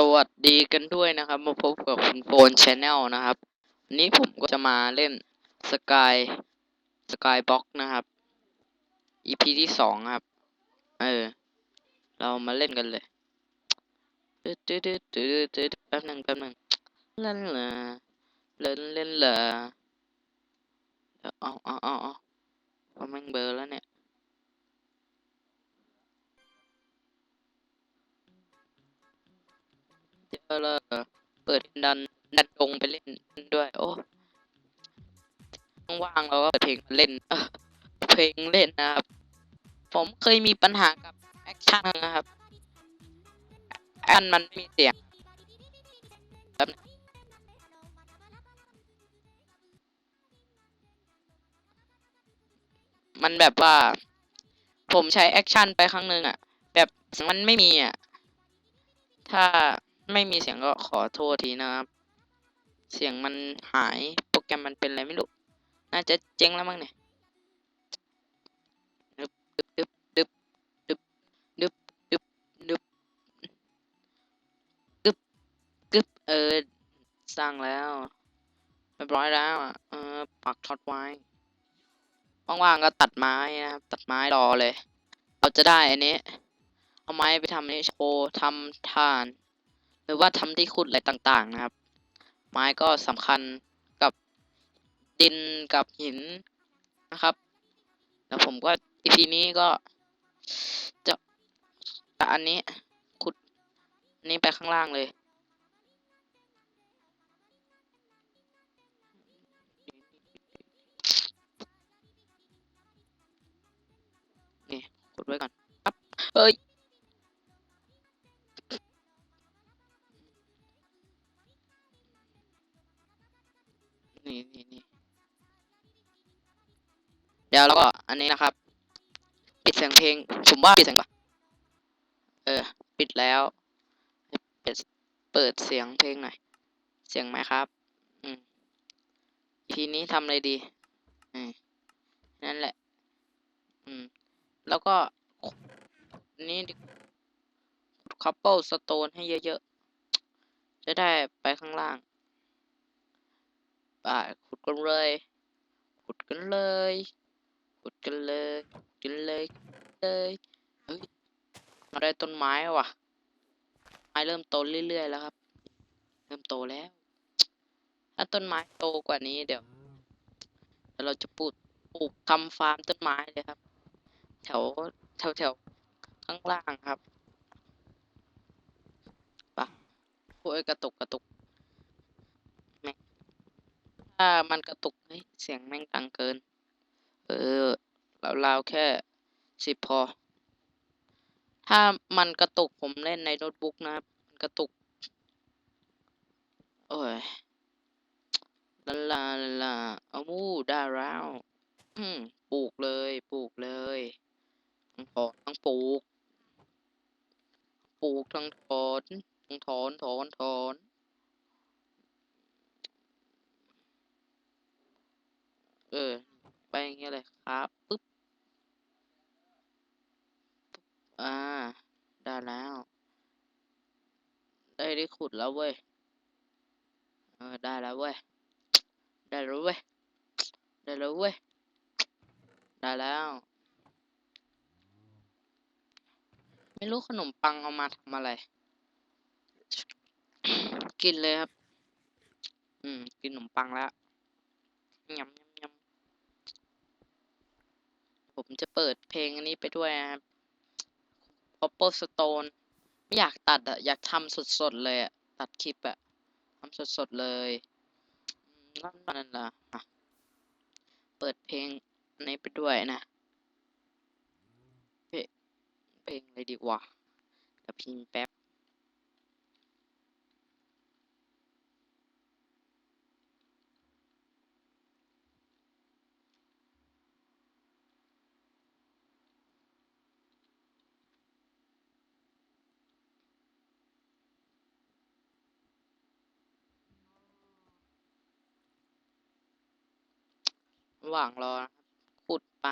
สวัสดีกันด้วยนะครับ มาพบกับคุณโฟนชาแนลนะครับวันนี้ผมก็จะมาเล่นสกายสกายบ็อกนะครับ EP ที่สองครับ เออ เรามาเล่นกันเลยตึ๊ดตึ๊ดตึ๊ดตึ๊ดแป๊บหนึ่งแป๊บหนึ่งเล่นเหรอเล่นเล่นเหรอเดี๋ยเอาเอาเอาเอาเอาแม่งเบลอแล้วเนี่ย เดี๋ยวเปิดดันดันดงไปเล่นด้วย โอ้ว่างๆเราก็เปิดเพลงเล่นเพลงเล่นนะครับ ผมเคยมีปัญหากับแอคชั่นนะครับแอ่นมันไม่มีเสียงแป๊บมันแบบว่า ผมใช้แอคชั่นไปครั้งหนึ่งอะ แบบมันไม่มีอะ ถ้า ไม่มีเสียงก็ขอโทษทีนะครับ เสียงมันหายโปรแกรมมันเป็นอะไรไม่รู้ น่าจะเจ๊งแล้วมั้งเนี่ยดึบดึบดึบดึบดึบดึบดึบดึบดึบเออสร้างแล้วเรียบร้อยแล้วอะเออปักท็อตไว้ว่างๆก็ตัดไม้นะครับ ตัดไม้รอเลย เราจะได้อันนี้ เอาไม้ไปทำนี่โชว์ทำถ่าน หรือว่าทำที่ขุดอะไรต่างๆนะครับ ไม้ก็สำคัญกับดินกับหินนะครับ แล้วผมก็อีพีนี้ก็จะจะอันนี้ขุดอันนี้ไปข้างล่างเลยนี่ขุดไว้ก่อนครับเอ้ย นี่นี่นี่เดี๋ยวแล้วก็อันนี้นะครับ ปิดเสียงเพลง ผมว่าปิดเสียงปะเออ ปิดแล้ว เปิดเปิดเสียงเพลงหน่อย เสียงไหมครับ อืมทีนี้ทำอะไรดีอืมนั่นแหละ อืม แล้วก็ นี่คัพเปิลสโตนให้เยอะๆ จะได้ไปข้างล่าง ไปขุดกันเลย ขุดกันเลย ขุดกันเลยกันเลยเลยเฮ้ยเราได้ต้นไม้ว่ะ ไม้เริ่มโตเรื่อยๆแล้วครับ เริ่มโตแล้ว ถ้าต้นไม้โตกว่านี้เดี๋ยวเดี๋ยวเราจะปลูกปลูกทำฟาร์มต้นไม้เลยครับ แถวแถวแถวข้างล่างครับปะโอ้ยกระตุกกระตุก ถ้ามันกระตุกเฮ้ยเสียงแม่งดังเกิน เออราวๆแค่สิบพอ ถ้ามันกระตุกผมเล่นในโน้ตบุ๊กนะครับมันกระตุก โอ้ยลาลาลาลาเอามูได้แล้วปลูกเลย ปลูกเลยทั้งถอนทั้งปลูก ปลูกทั้งถอนทั้งถอนถอนถอน ออ ไปอย่างเงี้ยเลยครับปึ๊บอ่า ได้แล้ว ได้ได้ขุดแล้วเว้ย เออ ได้แล้วเว้ย ได้แล้วเว้ย ได้แล้วเว้ย ได้แล้ว ไม่รู้ขนมปังเอามาทำอะไร กินเลยครับ อืม กินขนมปังแล้วยำยำยำ ผมจะเปิดเพลงอันนี้ไปด้วยนะครับ Popple Stone ไม่อยากตัดอะอยากทำสดๆเลยอะตัดคลิปอะทำสดๆเลยนั่นนั่นล่ะอะเปิดเพลงอันนี้ไปด้วยนะเพลงเพลงอะไรดีวะเดี๋ยวพิมพ์แป๊บ หว่างรอนะครับขุดไป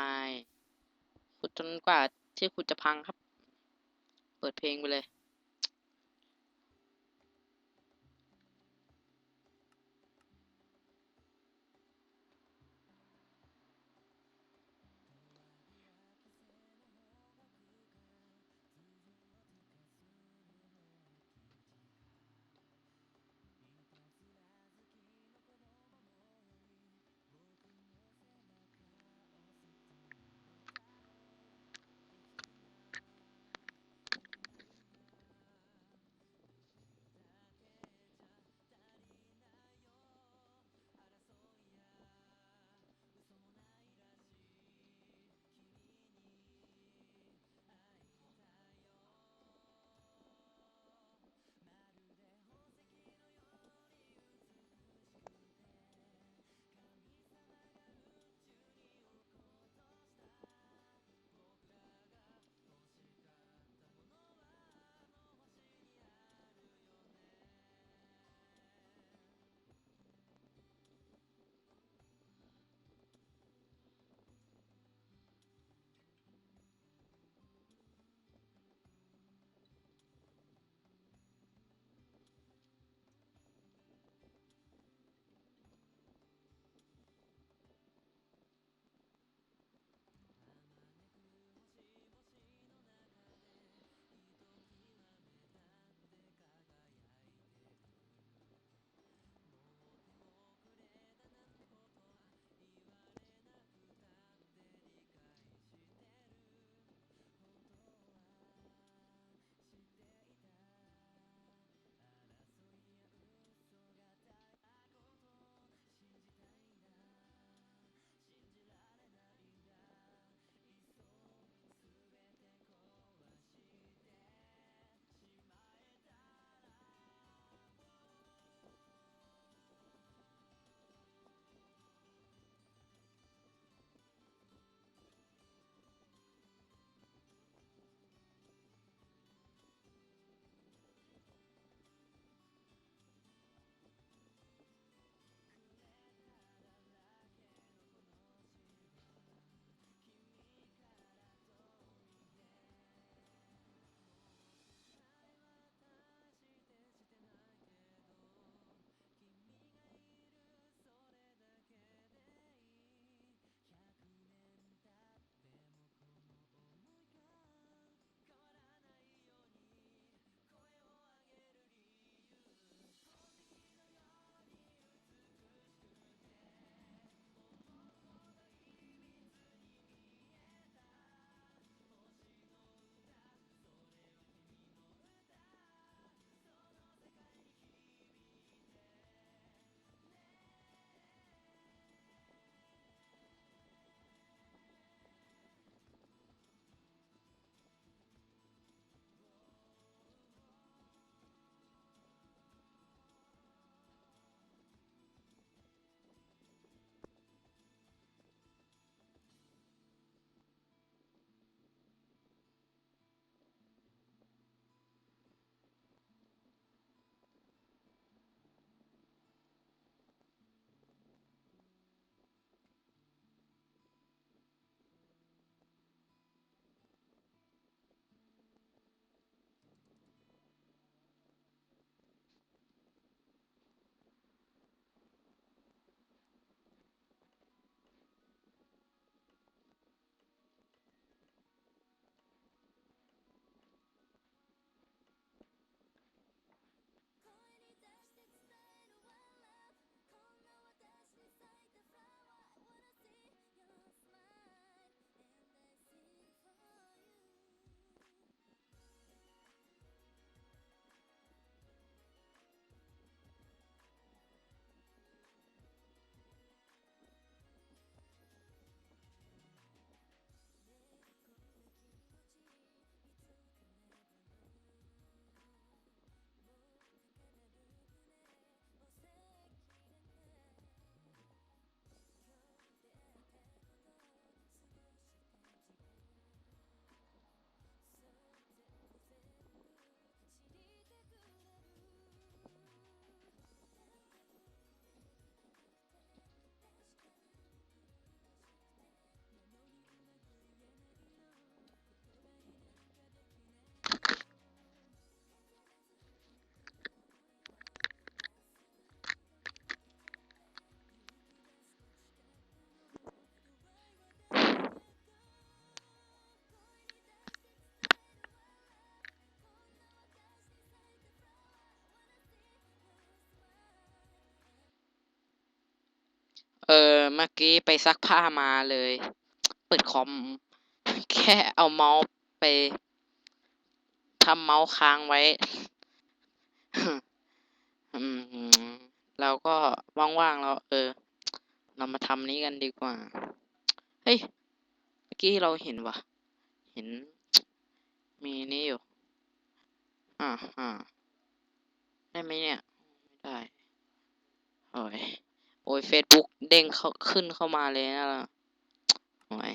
ขุดจนกว่าที่ขุดจะพังครับ เปิดเพลงไปเลย เออ เมื่อกี้ไปซักผ้ามาเลย เปิดคอม แค่เอาเมาส์ไปทำเมาส์ค้างไว้ อืมเราก็ว่างๆเรา เออ เรามาทำนี้กันดีกว่า เฮ้ย เมื่อกี้เราเห็นวะเห็น มีนี่อยู่ อ่าอ่าได้ไหมเนี่ย ไม่ได้โอ้ย โอ้ยเฟซบุ๊กเด้งเขาขึ้นเข้ามาเลยนะล่ะโอ้ย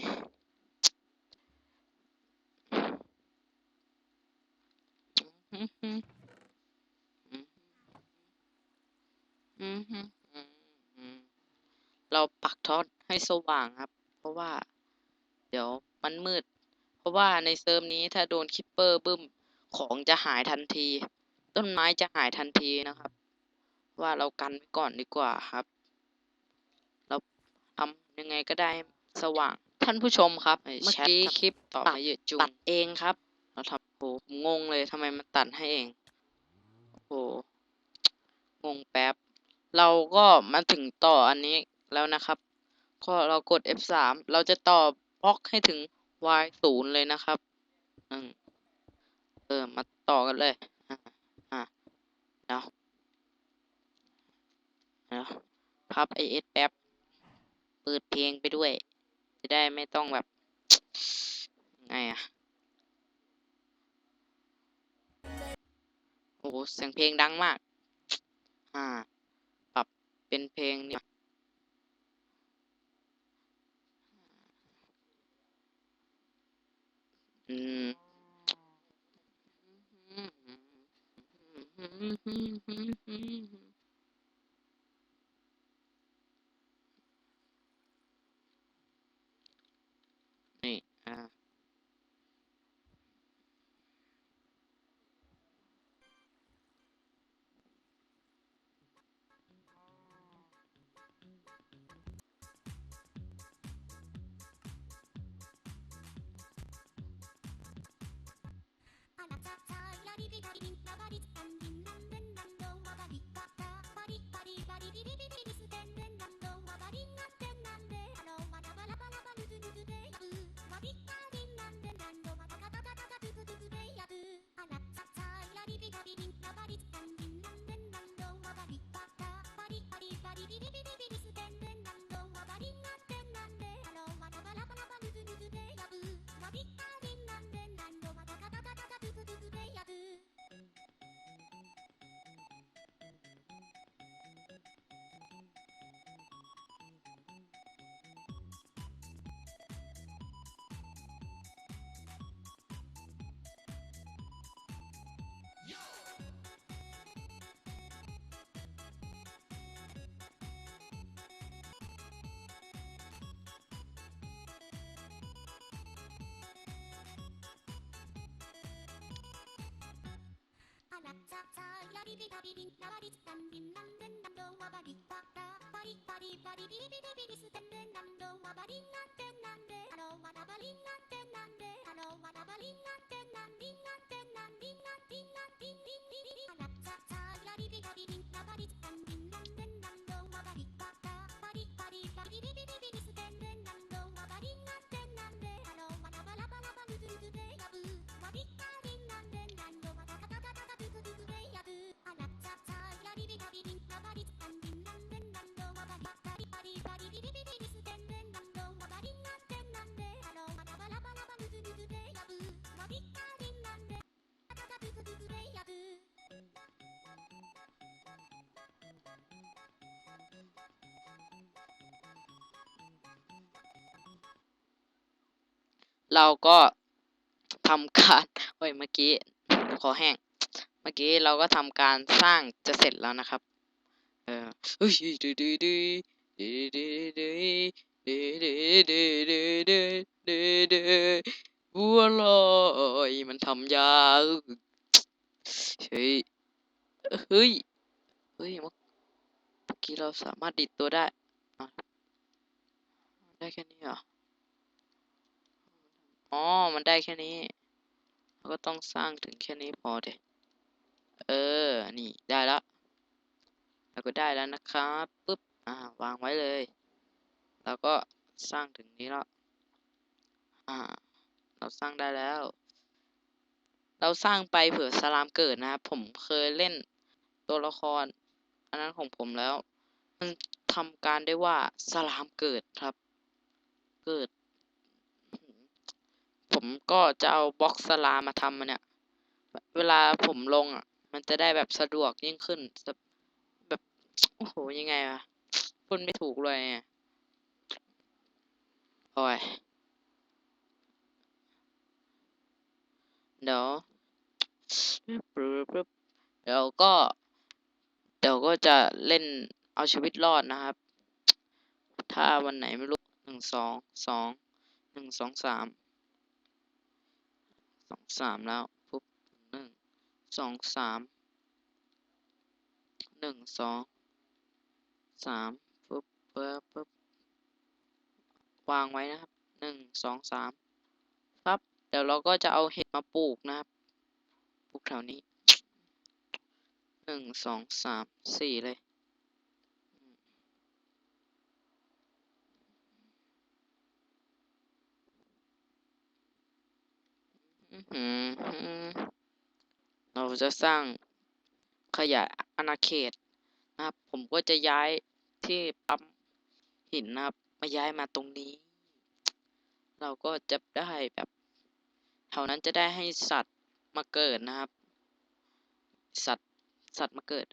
เราปักทอดให้สว่างครับ เพราะว่า เดี๋ยวมันมืด เพราะว่าในเซิร์ฟนี้ถ้าโดนคิปเปอร์บึ้มของจะหายทันที ต้นไม้จะหายทันทีนะครับ ว่าเรากันไว้ก่อนดีกว่าครับ ทำยังไงก็ได้ให้สว่าง ท่านผู้ชมครับ เมื่อกี้คลิปต่อมาเยอะจุงตัดเองครับ เราทำโอ้ผมงงเลยทำไมมันตัดให้เอง โอ้งงแป๊บ เราก็มาถึงต่ออันนี้แล้วนะครับ ก็เรากด F3 เราจะต่อบล็อกให้ถึง Y ศูนย์เลยนะครับอืมเออ มาต่อกันเลย อะอะเดี๋ยวเดี๋ยวพับ IS แป๊บเปิดเพลงไปด้วย จะได้ไม่ต้องแบบไงอะโอ้โหเสียงเพลงดังมาก อ่า ปรับเป็นเพลงเนี่ย ビビビビさあさあやビビタビビンならビッタンビンなんでんなんどんわばりパッタパリパリパリビビビビビステンでんなんどんわばりなんてなんでハローわなばりなんてなんでハローわなばりなんてなんで เราก็ทำการโอ้ยเมื่อกี้ขอแห้ง เมื่อกี้เราก็ทำการสร้างจะเสร็จแล้วนะครับ เออเฮ้ยดื้อดื้อดื้อดื้อดื้อดื้อดื้อดื้อดื้อดื้อดื้อดื้อดื้อบัวลอยมันทำยาเฮ้ยเฮ้ยเฮ้ยเมื่อกี้เราสามารถดิดตัวได้ได้แค่นี้เหรอ อ๋อ มันได้แค่นี้เราก็ต้องสร้างถึงแค่นี้พอเดเออ นี่ได้ล้วแล้วก็ได้แล้วนะครับปึ๊บ อ่า วางไว้เลยเราก็สร้างถึงนี้แล้วอ่า เราสร้างได้แล้ว เราสร้างไปเผื่อสลามเกิดนะครับผมเคยเล่นตัวละคร อันนั้นของผมแล้ว มันทำการได้ว่าสลามเกิดครับ เกิด ผมก็จะเอาบล็อกสลามาทำมันเนี่ย เวลาผมลงอะ มันจะได้แบบสะดวกยิ่งขึ้น แบบ โอ้โห ยังไงวะพูดไม่ถูกเลยโอ้ย เดี๋ยวปึ๊บปึ๊บเดี๋ยวก็ เดี๋ยวก็จะเล่นเอาชีวิตรอดนะครับ ถ้าวันไหนไม่รู้หนึ่งสองสองหนึ่งสองสาม สองสามแล้วปุ๊บหนึ่งสองสามหนึ่งสองสามปุ๊บปุ๊บปุ๊บวางไว้นะครับหนึ่งสองสามครับ เดี๋ยวเราก็จะเอาเห็ดมาปลูกนะครับ ปลูกแถวนี้หนึ่งสองสามสี่เลย อื้อหือ เราจะสร้างขยายอาณาเขตนะครับ ผมก็จะย้ายที่ปั๊มหินนะครับ มาย้ายมาตรงนี้ เราก็จะได้แบบแถวนั้นจะได้ให้สัตว์มาเกิดนะครับ สัตว์สัตว์มาเกิด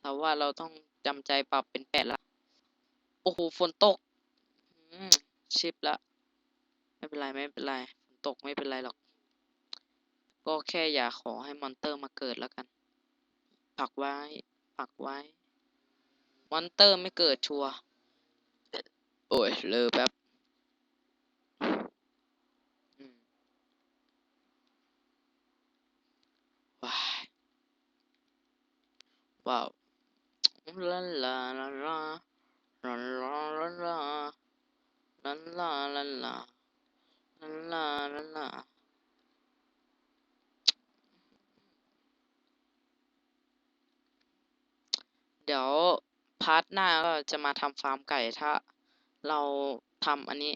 แต่ว่าเราต้องจำใจปรับเป็นแปดละโอ้โหฝนตกชิปละไม่เป็นไรไม่เป็นไรฝนตกไม่เป็นไรหรอก ก็แค่อย่าขอให้มอนเตอร์มาเกิดแล้วกัน ปักไว้ ปักไว้ มอนเตอร์ไม่เกิดชัว โอ้ยเลอแป๊บว้ายว้าวลาลาลาลาลาลาลาลาลาลาลาลาลาลาลาลาเดี๋ยวพาร์ทหน้าก็จะมาทำฟาร์มไก่ถ้า เราทำอันนี้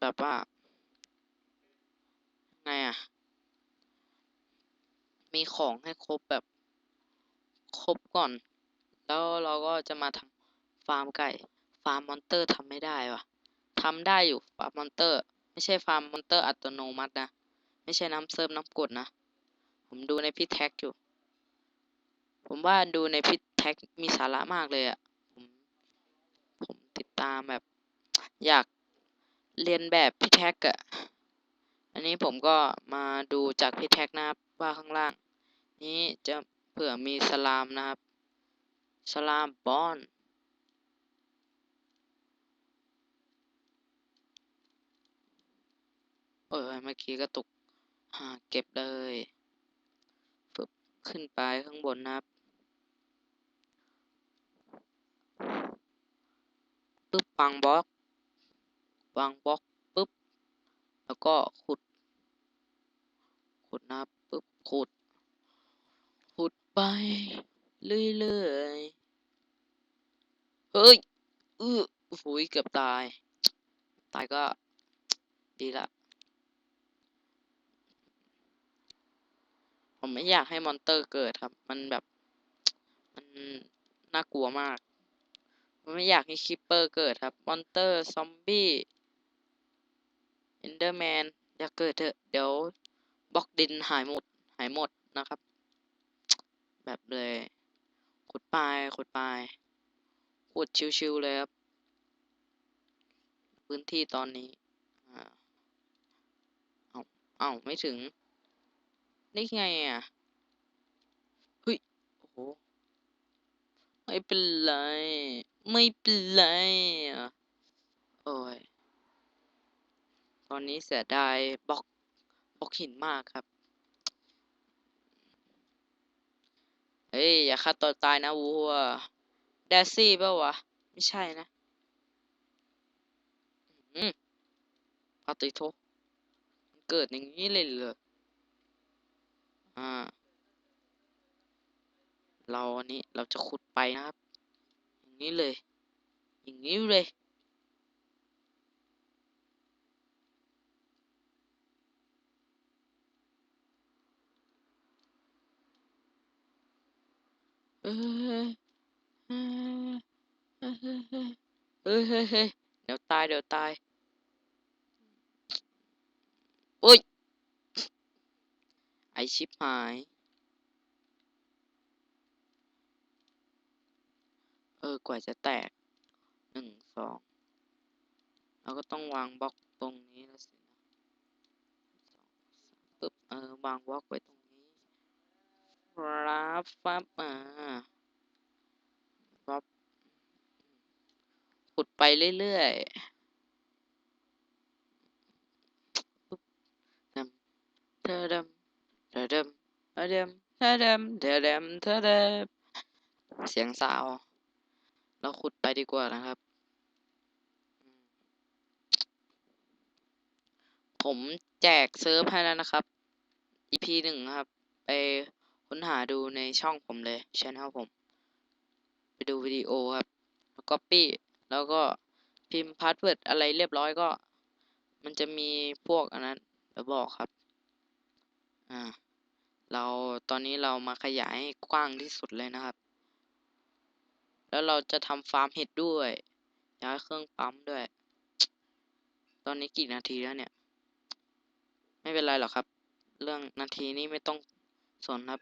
แบบว่าไงอะ มีของให้ครบแบบครบก่อน แล้วเราก็จะมาทำฟาร์มไก่ ฟาร์มมอนเตอร์ทำไม่ได้วะทำได้อยู่ฟาร์มมอนเตอร์ ไม่ใช่ฟาร์มมอนเตอร์อัตโนมัตินะ ไม่ใช่น้ำเซิร์ฟน้ำกรดนะ ผมดูในพี่แท็กอยู่ ผมว่าดูในพี่แท็กมีสาระมากเลยอะ่ะผมผมติดตามแบบ อยากเรียนแบบพี่แท็กอะอันนี้ผมก็มาดูจากพี่แท็กนะครับว่าข้างล่าง นี้จะเผื่อมีสลามนะครับ สลามบอนเออเมื่อกี้ก็ตกหาเก็บเลย ฟึบขึ้นไปข้างบนนะครับ ปึ๊บวางบล็อก วางบล็อกปึ๊บ แล้วก็ขุด ขุดนะปึ๊บขุด ขุดไป เรื่อยๆ เฮ้ยอือโอ้โหเกือบตาย ตายก็ดีละ ผมไม่อยากให้มอนเตอร์เกิดครับ มันแบบ มันน่ากลัวมาก ไม่อยากให้คิปเปอร์เกิดครับ มอนเตอร์ ซอมบี้เอนเดอร์แมน อย่าเกิดเถอะ เดี๋ยวบล็อกดินหายหมด หายหมดนะครับ แบบเลย ขุดไปขุดไปขุดชิวๆเลยครับ พื้นที่ตอนนี้อ่าเอาเอาไม่ถึง นี่ไงอะเฮ้ย โอ้โห ไม่เป็นไร ไม่เป็นไรอะโอ้ย ตอนนี้เสียดายบล็อกบล็อกหินมากครับ เฮ้ย อย่าฆ่าตัวตายนะวัวแดซี่เปล่าวะ ไม่ใช่นะอืมปาติโทเกิดอย่างนี้เลยเหรออ่า เราอันนี้เราจะขุดไปนะครับ อย่างนี้เลย อย่างนี้เลย เอ้ยเอ้ยเอ้ยเฮ้ยเฮ้ยเฮ้ยเฮ้ยเฮ้ยเดี๋ยวตายเดี๋ยวตายโอ้ยไอชิปหาย ออกว่าจะแตกหนึ่งสองเราก็ต้องวางบล็อกตรงนี้แล้วสินะปึ๊บเออวางบล็อกไว้ตรงนี้รับฟับอ่าฟับขุดไปเรื่อยๆปึ๊บดำเธอดำเธอดำเธอดำเธอดำเธอดำเธอดำเสียงสาว เราขุดไปดีกว่านะครับ ผมแจกเซิร์ฟให้แล้วนะครับ EP หนึ่งครับ ไปค้นหาดูในช่องผมเลยช anel ผม ไปดูวิดีโอครับแล้วก็ปี้แล้วก็พิมพ์พาสเวิร์ดอะไรเรียบร้อยก็ มันจะมีพวกอันนั้นเดี๋ยวบอกครับ อ่า เราตอนนี้เรามาขยายให้กว้างที่สุดเลยนะครับ แล้วเราจะทำฟาร์มเห็ดด้วยย้ายเครื่องปั๊มด้วย ตอนนี้กี่นาทีแล้วเนี่ย ไม่เป็นไรหรอกครับ เรื่องนาทีนี้ไม่ต้องสนครับ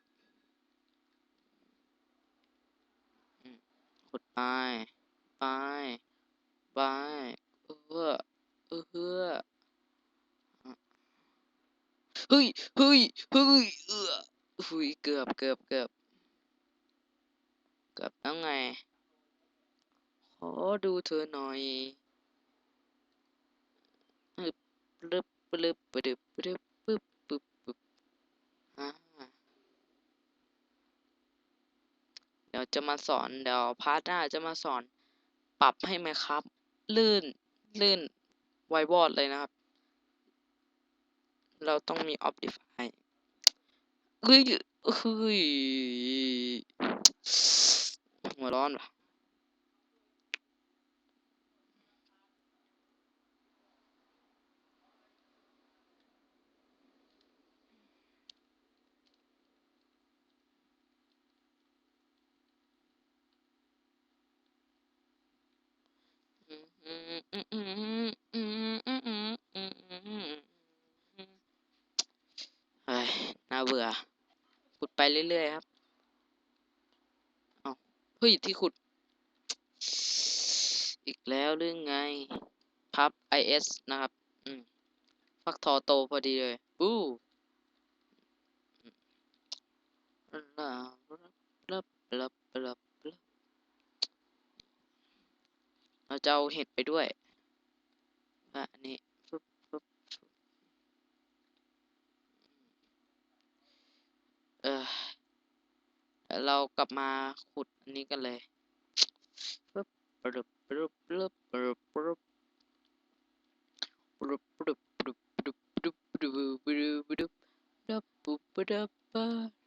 ขุดไป ไปไปเออเออเฮ้อเฮ้ยเฮ้ยเฮ้ยเออหุยเกือบเกือบเกือบเกือบแล้วไง ขอดูเธอหน่อยอึบลึบลึบปดึบปดึบปึ๊บปึ๊บปึ๊บอ่าเดี๋ยวจะมาสอน เดี๋ยวพาร์ทหน้าจะมาสอน ปรับให้ไหมครับ ลื่น ลื่น ไววอดเลยนะครับ เราต้องมี Optify เฮ้ยเฮ้ยหัวร้อนว่ะ เฮ้ยน่าเบื่อขุดไปเรื่อยๆครับเอาเฮ้ยที่ขุด อีกแล้วหรือไง พับ is นะครับ อืมฟักทองโตพอดีเลยอู้ลับลับลับลับ เราจะเอาเห็ดไปด้วยอะอันนี้ฟึบฟึบฟึบเออเรากลับมาขุดอันนี้กันเลยฟึบปรึบปรึบปรึบปรึบปรึบปรึบปรึบปรึบปรึบปรึบปรึบปรึบปรึบดับปุ๊บปะดับปะอ่า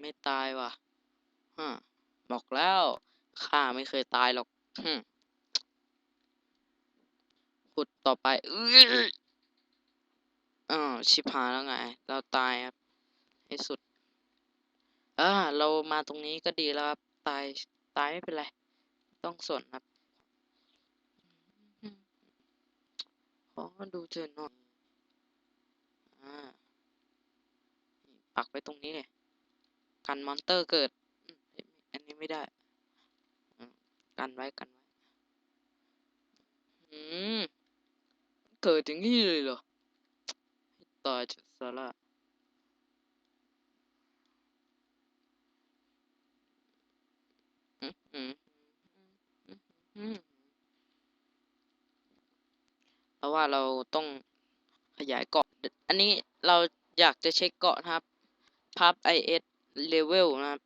ไม่ตายว่ะฮะบอกแล้วข้าไม่เคยตายหรอกฮึขุดต่อไปเอ้ยอ้าวชิบหายแล้วไง เราตายครับให้สุดอ่าเรามาตรงนี้ก็ดีแล้วครับ ตาย ตายไม่เป็นไร ต้องสนครับ ขอดูเธอหน่อยอ่าปักไว้ตรงนี้เลย กันมอนเตอร์เกิด อันนี้ไม่ได้กันไว้กันไว้อืมเกิดอย่างนี้เลยเหรอตายเถอะซาร่อืมอืมอืมอืมเพราะว่าเราต้องขยายเกาะ อันนี้เราอยากจะเช็คเกาะนะครับพับ is level นะครับ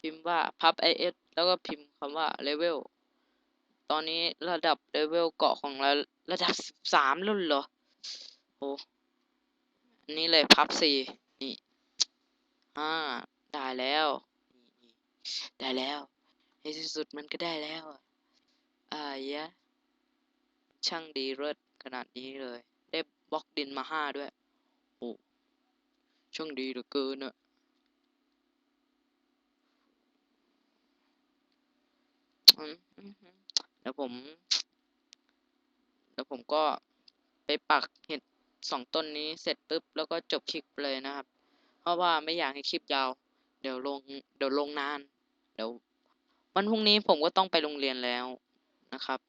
พิมพ์ว่าพับ is แล้วก็พิมพ์คำว่า level ตอนนี้ระดับเลเวลเกาะของเราระดับสิบสามแล้วเหรอโอ้อันนี้เลยพับสี่นี่อ่าได้แล้วได้แล้วในที่สุดมันก็ได้แล้วอะอ่ายะช่างดีเลิศขนาดนี้เลย ได้บล็อกดินมาห้าด้วย ช่างดีเหลือเกินอะอืมอืมอืมเดี๋ยวผมเดี๋ยวผมก็ไปปักเห็ดสองต้นนี้เสร็จปุ๊บ แล้วก็จบคลิปเลยนะครับ เพราะว่าไม่อยากให้คลิปยาว เดี๋ยวลง เดี๋ยวลงนาน เดี๋ยววันพรุ่งนี้ผมก็ต้องไปโรงเรียนแล้วนะครับ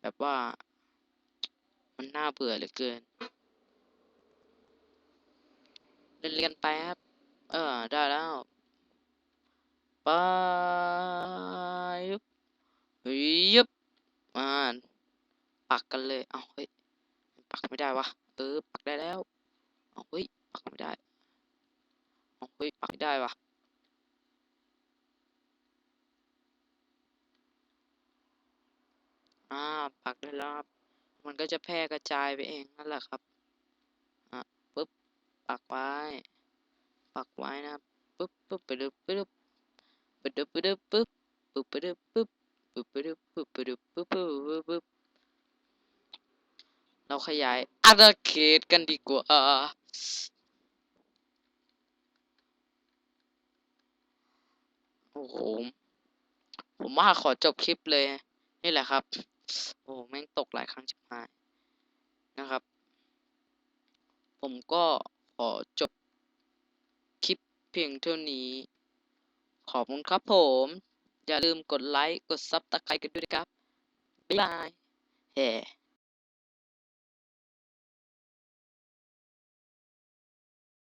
แบบว่า มันน่าเบื่อเหลือเกิน เรียนๆไปครับ เออ ได้แล้วไปยึบยึบอ่าปักกันเลย เอาเฮ้ย ปักไม่ได้วะ เออ ปักได้แล้ว เอาเฮ้ย ปักไม่ได้ เอาเฮ้ย ปักไม่ได้วะอ่า ปักได้แล้วครับ มันก็จะแพร่กระจายไปเองนั่นแหละครับ ปักไว้ ปักไว้นะครับปึ๊บปึ๊บไปดึบไปดึบไปดึบไปดึบปึ๊บปึ๊บไปดึบปึ๊บปึ๊บไปดึบปึ๊บไปดึบปึ๊บปึ๊บปึ๊บปึ๊บเราขยายอาณาเขตกันดีกว่าโอ้โหผมว่าขอจบคลิปเลย นี่แหละครับ โอ้แม่งตกหลายครั้งชิบหายนะครับ ผมก็ ขอจบคลิปเพียงเท่านี้ ขอบคุณครับผม อย่าลืมกดไลค์ กดซับตะไคร้กันด้วยนะครับ บ๊ายบายเฮ้